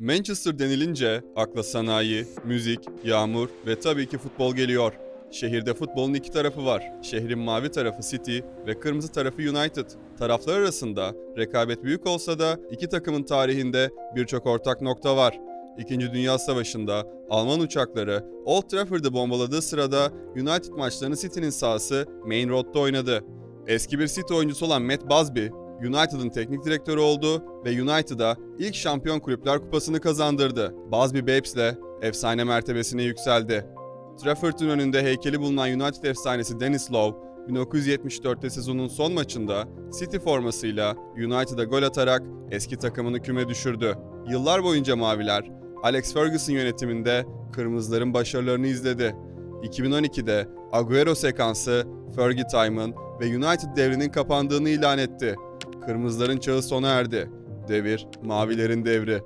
Manchester denilince akla sanayi, müzik, yağmur ve tabii ki futbol geliyor. Şehirde futbolun iki tarafı var. Şehrin mavi tarafı City ve kırmızı tarafı United. Taraflar arasında rekabet büyük olsa da iki takımın tarihinde birçok ortak nokta var. İkinci Dünya Savaşı'nda Alman uçakları Old Trafford'ı bombaladığı sırada United maçlarını City'nin sahası Main Road'da oynadı. Eski bir City oyuncusu olan Matt Busby, United'ın teknik direktörü oldu ve United'a ilk Şampiyon Kulüpler Kupası'nı kazandırdı. Busby Babes'le efsane mertebesine yükseldi. Trafford'un önünde heykeli bulunan United efsanesi Dennis Lowe, 1974'te sezonun son maçında City formasıyla United'a gol atarak eski takımını küme düşürdü. Yıllar boyunca Maviler, Alex Ferguson yönetiminde Kırmızıların başarılarını izledi. 2012'de Agüero sekansı, Fergie Time'ın ve United devrinin kapandığını ilan etti. Kırmızıların çağı sona erdi. Devir, Mavilerin devri.